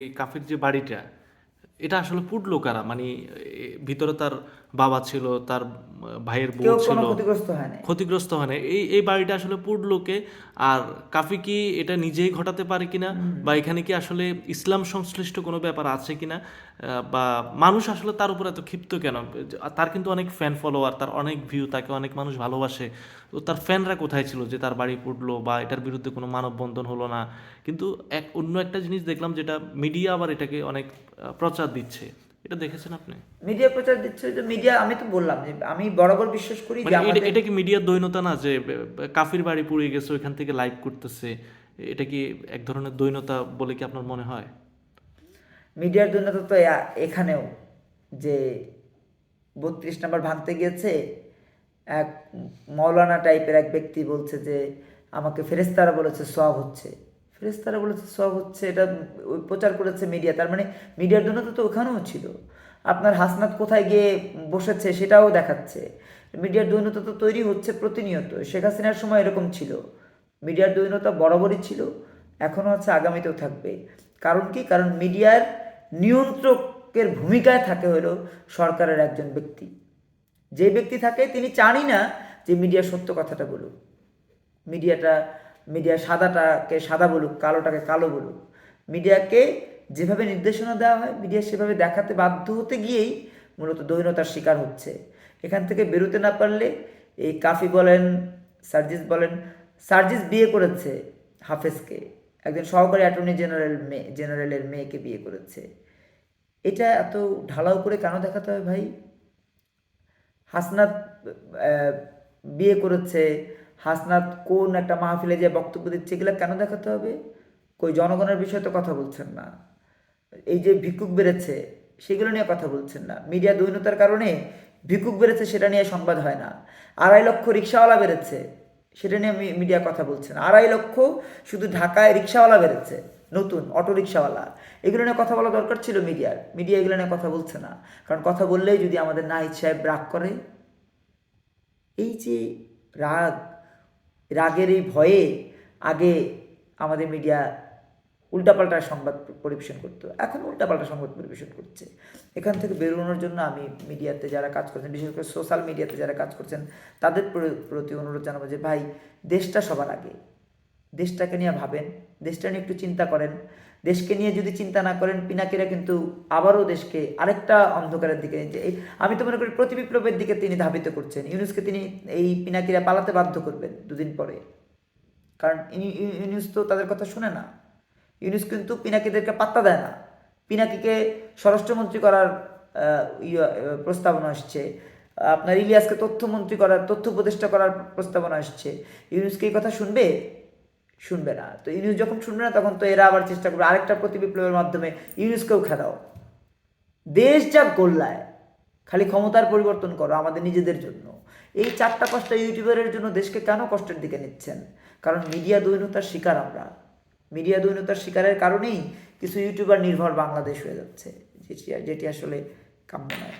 এই কাফির যে বাড়িটা এটা আসলে পুডলো কারা মানে ভিতরে তার বাবা ছিল তার ভাইয়ের বউ ছিল। ক্ষতিগ্রস্ত হয় না এই এই বাড়িটা আসলে পুডলোকে আর কাফি কি এটা নিজেই ঘটাতে পারে কিনা? বা এখানে কি আসলে ইসলাম সংশ্লিষ্ট কোনো ব্যাপার আছে কিনা? বা মানুষ আসলে তার উপর এত ক্ষিপ্ত কেন? তার কিন্তু অনেক ফ্যান ফলোয়ার তার অনেক ভিউ তাকে অনেক মানুষ ভালোবাসে। তো তার ফ্যানরা কোথায় ছিল যে তার বাড়ি পুডলো বা এটার বিরুদ্ধে কোনো মানববন্ধন হলো না? কিন্তু এক অন্য একটা জিনিস দেখলাম যেটা মিডিয়া আবার এটাকে অনেক আহ, প্রচার দিচ্ছে এটা দেখেছেন আপনি? মিডিয়া প্রচার দিচ্ছে যে মিডিয়া আমি তো বললাম যে আমি বরাবর বিশ্বাস করি যে মানে এটা- আমাদের এটা কি মিডিয়ার দৈনতা না যে কাফির বাড়ি পুড়ে গেছে ওইখান থেকে লাইভ করতেছে এটা কি এক ধরনের দৈনতা বলে কি আপনার মনে হয়? মিডিয়ার জন্য তো তো এখানেও যে বত্রিশ নাম্বার ভাঙতে গিয়েছে এক মৌলানা টাইপের এক ব্যক্তি বলছে যে আমাকে ফেরেস্তারা বলেছে সব হচ্ছে। ফেরেস্তারা বলেছে, সব হচ্ছে এটা প্রচার করেছে মিডিয়া তার মানে মিডিয়ার জন্য তো ওখানেও ছিল। আপনার হাসনাত কোথায় গিয়ে বসেছে সেটাও দেখাচ্ছে। মিডিয়ার দৈনতা তো তৈরি হচ্ছে প্রতিনিয়ত। শেখ হাসিনার সময় এরকম ছিল। মিডিয়ার দৈনতা বরাবরই ছিল। এখনও আছে, আগামীতেও থাকবে। কারণ কি? কারণ মিডিয়ার নিয়ন্ত্রকের ভূমিকায় থাকে হলো সরকারের একজন ব্যক্তি। যে ব্যক্তি থাকে, তিনি চানই না যে মিডিয়া সত্য কথাটা বলুক। মিডিয়াটা মিডিয়া সাদাটাকে সাদা বলুক, কালোটাকে কালো বলুক, মিডিয়াকে যেভাবে নির্দেশনা দেওয়া হয়, মিডিয়া সেভাবে দেখাতে বাধ্য হতে গিয়েই মূলত দৈনতার শিকার হচ্ছে। এখান থেকে বেরোতে না পারলে এই কাফি বলেন, সার্জিস বলেন, সার্জিস বিয়ে করেছে হাফেজকে। একজন সহকারী অ্যাটর্নি জেনারেল মেয়ে জেনারেলের মেয়েকে বিয়ে করেছে। এটা এত ঢালাও করে কেন দেখাতে হবে ভাই? হাসনাত বিয়ে করেছে হাসনাত কোন একটা মাহফিলে যে বক্তব্য দিচ্ছে, এগুলো কেন দেখাতে হবে? কই জনগণের বিষয়ে তো কথা বলছেন না। এই যে ভিক্ষুক বেড়েছে, সেগুলো নিয়ে কথা বলছেন না। মিডিয়া দৈনতার কারণে ভিক্ষুক বেড়েছে, সেটা নিয়ে সংবাদ হয় না। আড়াই লক্ষ রিক্সাওয়ালা বেড়েছে, সেটা নিয়ে মিডিয়া কথা বলছে না। আড়াই লক্ষ শুধু ঢাকায় রিক্সাওয়ালা বেড়েছে, নতুন অটো রিক্সাওয়ালা। এগুলো নিয়ে কথা বলা দরকার ছিল মিডিয়ার। মিডিয়া এগুলো নিয়ে কথা বলছে না। কারণ কথা বললেই যদি আমাদের নাহিদ সাহেব রাগ করে, এই যে রাগ রাগের এই ভয়ে আগে আমাদের মিডিয়া উল্টাপাল্টা সংবাদ পরিবেশন করতো। এখন উল্টাপাল্টা সংবাদ পরিবেশন করছে। এখান থেকে বেরোনোর জন্য আমি মিডিয়াতে যারা কাজ করছেন, বিশেষ করে সোশ্যাল মিডিয়াতে যারা কাজ করছেন, তাদের প্রতি অনুরোধ জানাব যে, ভাই, দেশটা সবার আগে। দেশটাকে নিয়ে ভাবেন, দেশটা নিয়ে একটু চিন্তা করেন। দেশকে নিয়ে যদি চিন্তা না করেন, পিনাকিরা কিন্তু আবারও দেশকে আরেকটা অন্ধকারের দিকে আমি তো মনে করি প্রতি বিপ্লবের দিকে তিনি ধাবিত করছেন। ইউনুসকে তিনি এই পিনাকিরা পালাতে বাধ্য করবেন দুদিন পরে। কারণ ইউনুস তো তাদের কথা শুনে না। ইউনুস কিন্তু পিনাকিদেরকে পাত্তা দেয় না। পিনাকিকে স্বরাষ্ট্রমন্ত্রী করার প্রস্তাবনা আসছে আপনার ইলিয়াসকে তথ্যমন্ত্রী করার, তথ্য উপদেষ্টা করার প্রস্তাবনা আসছে ইউনুসকে এই কথা শুনবে? শুনবে না। তো ইউনুস যখন শুনবে না, তখন তো এরা আবার চেষ্টা করবে আরেকটা প্রতি বিপ্লবের মাধ্যমে ইউনুসকেও খেদাও। দেশ যা গোল্লায়, খালি ক্ষমতার পরিবর্তন করো আমাদের নিজেদের জন্য। এই চারটা পাঁচটা ইউটিউবারের জন্য দেশকে কেন কষ্টের দিকে নিচ্ছেন? কারণ মিডিয়া দৈনতার শিকার আমরা। মিডিয়া দৈনতার শিকারের কারণেই কিছু ইউটিউবার নির্ভর বাংলাদেশ হয়ে যাচ্ছে, যেটি যেটি আসলে কাম্য নয়।